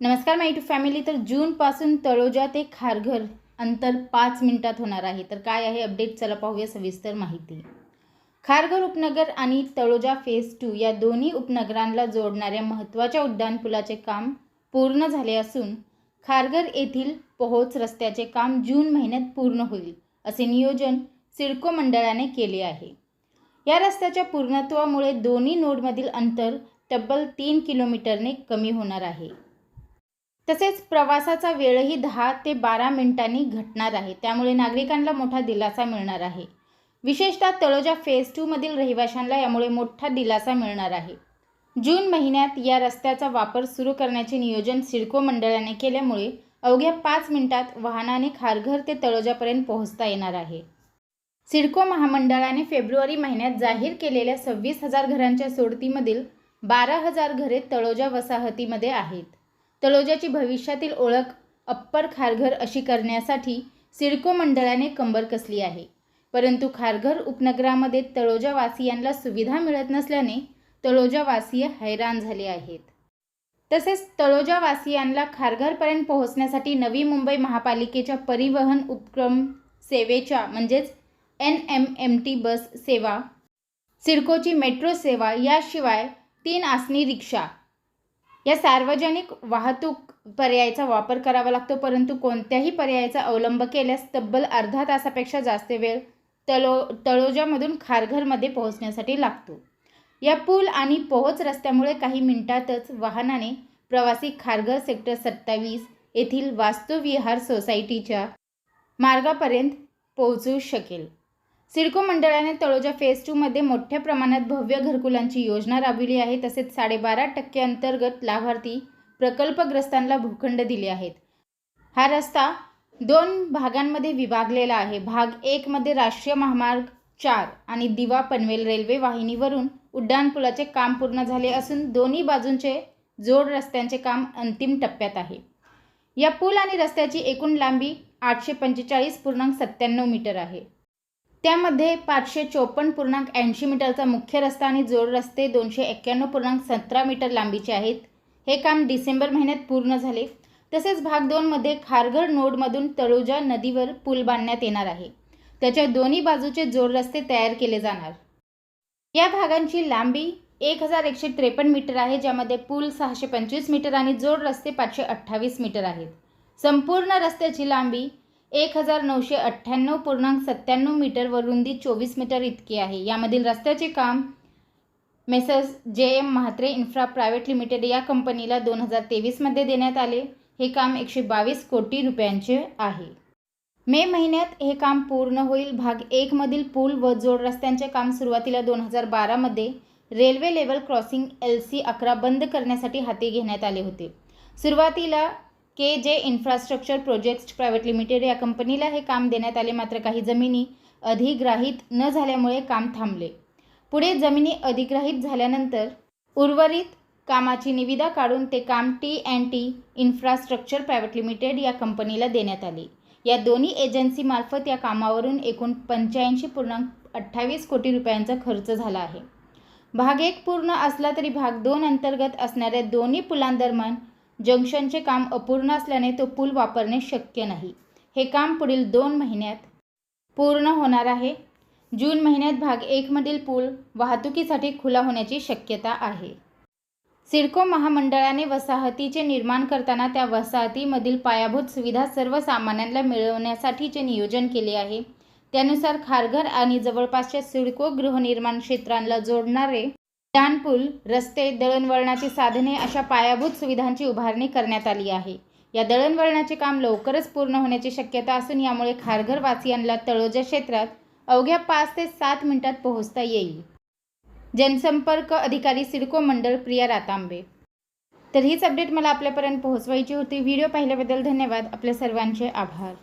नमस्कार माय to family तर जूनपासून तळोजा ते खारघर अंतर पाच मिनिटात होणार आहे. तर काय आहे अपडेट चला पाहूया सविस्तर माहिती. खारघर उपनगर आणि तळोजा फेज टू या दोन्ही उपनगरांना जोडणाऱ्या महत्त्वाच्या उड्डाणपुलाचे काम पूर्ण झाले असून खारघर येथील पोहोच रस्त्याचे काम जून महिन्यात पूर्ण होईल असे नियोजन सिडको मंडळाने केले आहे. या रस्त्याच्या पूर्णत्वामुळे दोन्ही नोडमधील अंतर तब्बल तीन किलोमीटरने कमी होणार आहे. तसेच प्रवासाचा वेळही दहा ते बारा मिनिटांनी घटणार आहे. त्यामुळे नागरिकांना मोठा दिलासा मिळणार आहे. विशेषतः तळोजा फेज टूमधील रहिवाशांना यामुळे मोठा दिलासा मिळणार आहे. जून महिन्यात या रस्त्याचा वापर सुरू करण्याचे नियोजन सिडको मंडळाने केल्यामुळे अवघ्या पाच मिनिटात वाहनाने खारघर ते तळोजापर्यंत पोहोचता येणार आहे. सिडको महामंडळाने फेब्रुवारी महिन्यात जाहीर केलेल्या सव्वीस हजार घरांच्या सोडतीमधील बारा हजार घरे तळोजा वसाहतीमध्ये आहेत. तळोजाची भविष्यातील ओळख अप्पर खारघर अशी करण्यासाठी सिडको मंडळाने कंबर कसली आहे. परंतु खारघर उपनगरामध्ये तळोजावासियांना सुविधा मिळत नसल्याने तळोजावासीय हैराण झाले आहेत. तसेच तळोजावासियांना खारघरपर्यंत पोहोचण्यासाठी नवी मुंबई महापालिकेच्या परिवहन उपक्रम सेवेच्या म्हणजेच N M M T bus सेवा सिडकोची मेट्रो सेवा याशिवाय तीन आसनी रिक्षा या सार्वजनिक वाहतूक पर्यायाचा वापर करावा लागतो परंतु कोणत्याही पर्यायाचा अवलंब केल्यास तब्बल अर्धा तासापेक्षा जास्त वेळ तलो तळोजामधून खारघरमध्ये पोहोचण्यासाठी लागतो. या पूल आणि पोहोच रस्त्यामुळे काही मिनिटातच वाहनाने प्रवासी खारघर सेक्टर सत्तावीस येथील वास्तुविहार सोसायटीच्या मार्गापर्यंत पोहोचू शकेल. सिडको मंडळाने तळोजा फेज टूमध्ये मोठ्या प्रमाणात भव्य घरकुलांची योजना राबविली आहे. तसेच साडेबारा टक्के अंतर्गत लाभार्थी प्रकल्पग्रस्तांना भूखंड दिले आहेत. हा रस्ता दोन भागांमध्ये विभागलेला आहे. भाग एकमध्ये राष्ट्रीय महामार्ग चार आणि दिवा पनवेल रेल्वे वाहिनीवरून उड्डाणपुलाचे काम पूर्ण झाले असून दोन्ही बाजूंचे जोड रस्त्यांचे काम अंतिम टप्प्यात आहे. या पूल आणि रस्त्याची एकूण लांबी आठशे पंचेचाळीस पूर्णांक सत्त्याण्णव मीटर आहे. त्यामध्ये पाचशे चोपन्न पूर्णांक ऐंशी मीटरचा मुख्य रस्ता आणि जोड रस्ते दोनशे एक्क्याण्णव पूर्णांक सतरा मीटर लांबीचे आहेत. हे काम डिसेंबर महिन्यात पूर्ण झाले. तसेच भाग दोनमध्ये खारघर नोडमधून तळोजा नदीवर पूल बांधण्यात येणार आहे. त्याच्या दोन्ही बाजूचे जोड रस्ते तयार केले जाणार. या भागांची लांबी एक हजार एकशे त्रेपन्न मीटर आहे ज्यामध्ये पूल सहाशे पंचवीस मीटर आणि जोड रस्ते पाचशे अठ्ठावीस मीटर आहेत. संपूर्ण रस्त्याची लांबी एक हजार नऊशे अठ्ठ्याण्णव पूर्णांक सत्त्याण्णव मीटर व रुंदी चोवीस मीटर इतकी आहे. यामधील रस्त्याचे काम messrs J M Mhatre infra private limited या कंपनीला दोन हजार तेवीसमध्ये देण्यात आले. हे काम एकशे बावीस कोटी रुपयांचे आहे. मे महिन्यात हे काम पूर्ण होईल. भाग एकमधील पूल व जोड रस्त्यांचे काम सुरुवातीला दोन हजार बारामध्ये railway level crossing L C अकरा बंद करण्यासाठी हाती घेण्यात आले होते. सुरुवातीला के जे इन्फ्रास्ट्रक्चर प्रोजेक्ट्स प्रायव्हेट लिमिटेड या कंपनीला हे काम देण्यात आले. मात्र काही जमिनी अधिग्राहित न झाल्यामुळे काम थांबले. पुढे जमिनी अधिग्राहित झाल्यानंतर उर्वरित कामाची निविदा काढून ते काम T and T infrastructure private limited या कंपनीला देण्यात आले. या दोन्ही एजन्सीमार्फत या कामावरून एकूण पंच्याऐंशी पूर्णांक अठ्ठावीस कोटी रुपयांचा खर्च झाला आहे. भाग एक पूर्ण असला तरी भाग दोन अंतर्गत असणाऱ्या दोन्ही पुलांदरम्यान जंक्शनचे काम अपूर्ण असल्याने तो पूल वापरणे शक्य नाही. हे काम पुढील दोन महिन्यात पूर्ण होणार आहे. जून महिन्यात भाग एकमधील पूल वाहतुकीसाठी खुला होण्याची शक्यता आहे. सिडको महामंडळाने वसाहतीचे निर्माण करताना त्या वसाहतीमधील पायाभूत सुविधा सर्वसामान्यांना मिळवण्यासाठीचे नियोजन केले आहे. त्यानुसार खारघर आणि जवळपासच्या सिडको गृहनिर्माण क्षेत्रांना जोडणारे दानपूल रस्ते दळणवळणाची साधने अशा पायाभूत सुविधांची उभारणी करण्यात आली आहे. या दळणवळणाचे काम लवकरच पूर्ण होण्याची शक्यता असून यामुळे खारघरवासियांना तळोजा क्षेत्रात अवघ्या पाच ते सात मिनिटात पोहोचता येईल. जनसंपर्क अधिकारी सिडको मंडळ प्रिया रातांबे. तर हीच अपडेट मला आपल्यापर्यंत पोहोचवायची होती. व्हिडिओ पाहिल्याबद्दल धन्यवाद. आपल्या सर्वांचे आभार.